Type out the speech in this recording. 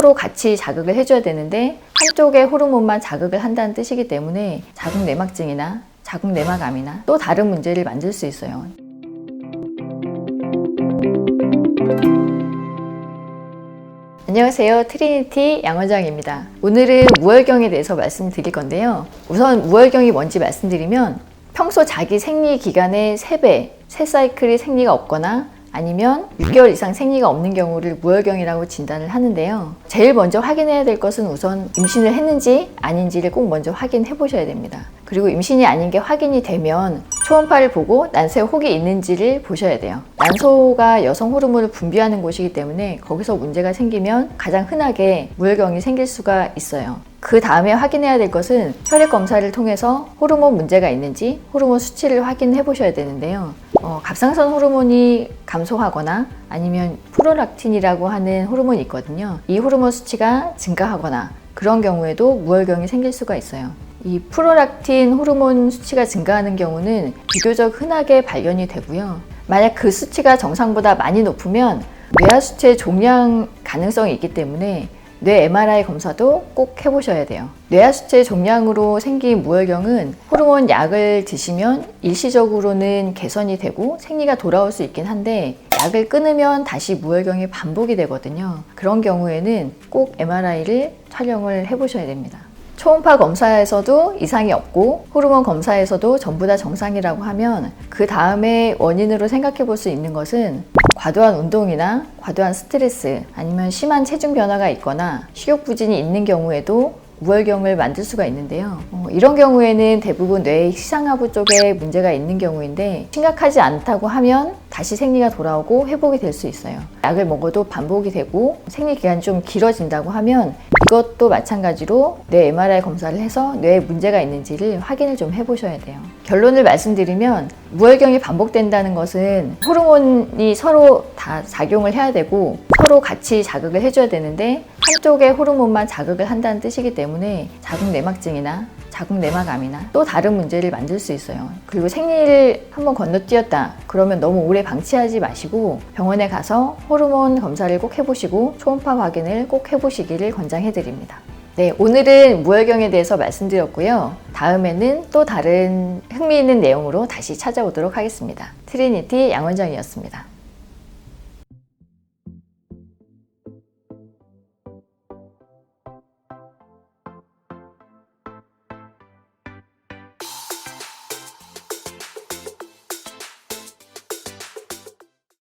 서로 같이 자극을 해줘야 되는데 한쪽의 호르몬만 자극을 한다는 뜻이기 때문에 자궁 내막증이나 자궁 내막암이나 또 다른 문제를 만들 수 있어요. 안녕하세요. 트리니티 양원장입니다. 오늘은 무월경에 대해서 말씀드릴 건데요. 우선 무월경이 뭔지 말씀드리면 평소 자기 생리 기간의 3배, 새 사이클이 생리가 없거나 아니면 6개월 이상 생리가 없는 경우를 무월경이라고 진단을 하는데요. 제일 먼저 확인해야 될 것은 우선 임신을 했는지 아닌지를 꼭 먼저 확인해 보셔야 됩니다. 그리고 임신이 아닌 게 확인이 되면 초음파를 보고 난소에 혹이 있는지를 보셔야 돼요. 난소가 여성 호르몬을 분비하는 곳이기 때문에 거기서 문제가 생기면 가장 흔하게 무혈경이 생길 수가 있어요. 그 다음에 확인해야 될 것은 혈액 검사를 통해서 호르몬 문제가 있는지 호르몬 수치를 확인해 보셔야 되는데요. 어, 갑상선 호르몬이 감소하거나 아니면 프로락틴이라고 하는 호르몬이 있거든요. 이 호르몬 수치가 증가하거나 그런 경우에도 무혈경이 생길 수가 있어요. 이 프로락틴 호르몬 수치가 증가하는 경우는 비교적 흔하게 발견이 되고요. 만약 그 수치가 정상보다 많이 높으면 뇌하 수체 종양 가능성이 있기 때문에 뇌 MRI 검사도 꼭 해보셔야 돼요. 뇌하수체 종양으로 생긴 무혈경은 호르몬 약을 드시면 일시적으로는 개선이 되고 생리가 돌아올 수 있긴 한데 약을 끊으면 다시 무혈경이 반복이 되거든요. 그런 경우에는 꼭 MRI를 촬영을 해보셔야 됩니다. 초음파 검사에서도 이상이 없고 호르몬 검사에서도 전부 다 정상이라고 하면 그 다음에 원인으로 생각해 볼 수 있는 것은 과도한 운동이나 과도한 스트레스 아니면 심한 체중 변화가 있거나 식욕 부진이 있는 경우에도 무혈경을 만들 수가 있는데요. 어, 이런 경우에는 대부분 뇌의 시상하부 쪽에 문제가 있는 경우인데 심각하지 않다고 하면 다시 생리가 돌아오고 회복이 될 수 있어요. 약을 먹어도 반복이 되고 생리 기간이 좀 길어진다고 하면 이것도 마찬가지로 뇌 MRI 검사를 해서 뇌에 문제가 있는지를 확인을 좀 해보셔야 돼요. 결론을 말씀드리면 무혈경이 반복된다는 것은 호르몬이 서로 다 작용을 해야 되고 서로 같이 자극을 해줘야 되는데 한쪽의 호르몬만 자극을 한다는 뜻이기 때문에 자궁 내막증이나 자궁 내막암이나 또 다른 문제를 만들 수 있어요. 그리고 생리를 한번 건너뛰었다. 그러면 너무 오래 방치하지 마시고 병원에 가서 호르몬 검사를 꼭 해보시고 초음파 확인을 꼭 해보시기를 권장해드립니다. 네, 오늘은 무혈경에 대해서 말씀드렸고요. 다음에는 또 다른 흥미있는 내용으로 다시 찾아오도록 하겠습니다. 트리니티 양원장이었습니다.